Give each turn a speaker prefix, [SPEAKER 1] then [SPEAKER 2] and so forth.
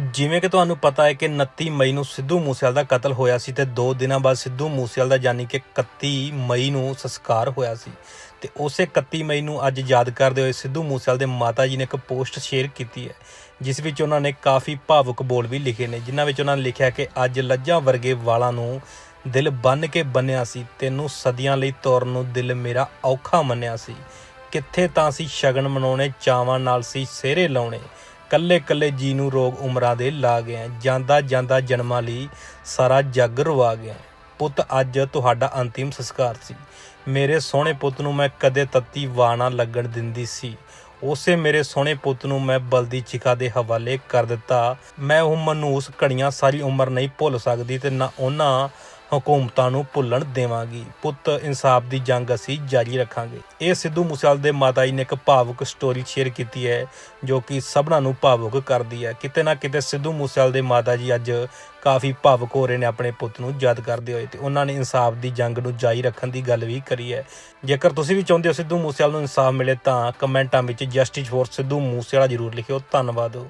[SPEAKER 1] ਜਿਵੇਂ ਕਿ ਤੁਹਾਨੂੰ ਪਤਾ ਹੈ ਕਿ 29 ਮਈ ਨੂੰ ਸਿੱਧੂ ਮੂਸੇਵਾਲ ਦਾ ਕਤਲ ਹੋਇਆ ਸੀ ਤੇ 2 ਦਿਨਾਂ ਬਾਅਦ ਸਿੱਧੂ ਮੂਸੇਵਾਲ ਦਾ ਯਾਨੀ ਕਿ 31 ਮਈ ਨੂੰ ਸੰਸਕਾਰ ਹੋਇਆ ਸੀ। ਤੇ ਉਸੇ 31 ਮਈ ਨੂੰ ਅੱਜ ਯਾਦ ਕਰਦੇ ਹੋਏ ਸਿੱਧੂ ਮੂਸੇਵਾਲ ਦੇ ਮਾਤਾ ਜੀ ਨੇ ਇੱਕ ਪੋਸਟ ਸ਼ੇਅਰ ਕੀਤੀ ਹੈ, ਜਿਸ ਵਿੱਚ ਉਹਨਾਂ ਨੇ ਕਾਫੀ ਭਾਵੁਕ ਬੋਲ ਵੀ ਲਿਖੇ ਨੇ, ਜਿਨ੍ਹਾਂ ਵਿੱਚ ਉਹਨਾਂ ਨੇ ਲਿਖਿਆ ਕਿ ਅੱਜ ਲੱਜਾਂ ਵਰਗੇ ਵਾਲਾਂ ਨੂੰ ਦਿਲ ਬੰਨ ਕੇ ਬੰਨਿਆ ਸੀ, ਤੈਨੂੰ ਸਦੀਆਂ ਲਈ ਤੋਰਨ ਨੂੰ ਦਿਲ ਮੇਰਾ ਔਖਾ ਮੰਨਿਆ ਸੀ। ਕਿੱਥੇ ਤਾਂ ਸੀ ਸ਼ਗਨ ਮਨਾਉਣੇ, ਚਾਵਾਂ ਨਾਲ ਸੀ ਸਿਹਰੇ ਲਾਉਣੇ। ਕੱਲੇ ਕੱਲੇ ਜੀ ਨੂੰ ਰੋਗ ਉਮਰਾਂ ਦੇ ਲਾ ਗਿਆ ਜਾਂਦਾ ਜਾਂਦਾ ਜਨਮਾਂ ਲਈ ਸਾਰਾ ਜੱਗ ਰਵਾ ਗਿਆ ਪੁੱਤ, ਅੱਜ ਤੁਹਾਡਾ ਅੰਤਿਮ ਸੰਸਕਾਰ ਸੀ। ਮੇਰੇ ਸੋਹਣੇ ਪੁੱਤ ਨੂੰ ਮੈਂ ਕਦੇ ਤੱਤੀ ਵਾਣਾ ਲੱਗਣ ਦਿੰਦੀ ਸੀ। ਉਸੇ ਮੇਰੇ ਸੋਹਣੇ ਪੁੱਤ ਨੂੰ ਮੈਂ ਬਲਦੀ ਚਿਖਾ ਦੇ ਹਵਾਲੇ ਕਰ ਦਿੱਤਾ। ਮੈਂ ਉਹ ਮਨੂਸ ਘੜੀਆਂ ਸਾਰੀ ਉਮਰ ਨਹੀਂ ਭੁੱਲ ਸਕਦੀ ਤੇ ਨਾ ਉਹਨਾਂ ਹਕੂਮਤਾਂ ਨੂੰ ਭੁੱਲਣ ਦੇਵਾਂਗੀ। ਪੁੱਤ, ਇਨਸਾਫ ਦੀ ਜੰਗ ਅਸੀਂ ਜਾਰੀ ਰੱਖਾਂਗੇ। ਇਹ ਸਿੱਧੂ ਮੂਸੇਵਾਲ ਦੇ ਮਾਤਾ ਜੀ ਨੇ ਇੱਕ ਭਾਵੁਕ ਸਟੋਰੀ ਸ਼ੇਅਰ ਕੀਤੀ ਹੈ, ਜੋ ਕਿ ਸਭਨਾਂ ਨੂੰ ਭਾਵੁਕ ਕਰਦੀ ਹੈ। ਕਿਤੇ ਨਾ ਕਿਤੇ ਸਿੱਧੂ ਮੂਸੇਵਾਲ ਦੇ ਮਾਤਾ ਜੀ ਅੱਜ ਕਾਫੀ ਭਾਵੁਕ ਹੋ ਰਹੇ ਨੇ ਆਪਣੇ ਪੁੱਤ ਨੂੰ ਯਾਦ ਕਰਦੇ ਹੋਏ, ਤੇ ਉਹਨਾਂ ਨੇ ਇਨਸਾਫ ਦੀ ਜੰਗ ਨੂੰ ਜਾਰੀ ਰੱਖਣ ਦੀ ਗੱਲ ਵੀ ਕਰੀ ਹੈ। ਜੇਕਰ ਤੁਸੀਂ ਵੀ ਚਾਹੁੰਦੇ ਹੋ ਸਿੱਧੂ ਮੂਸੇਵਾਲ ਨੂੰ ਇਨਸਾਫ ਮਿਲੇ ਤਾਂ ਕਮੈਂਟਾਂ ਵਿੱਚ ਜਸਟਿਸ ਫੋਰ ਸਿੱਧੂ ਮੂਸੇਵਾਲਾ ਜ਼ਰੂਰ ਲਿਖਿਓ। ਧੰਨਵਾਦ।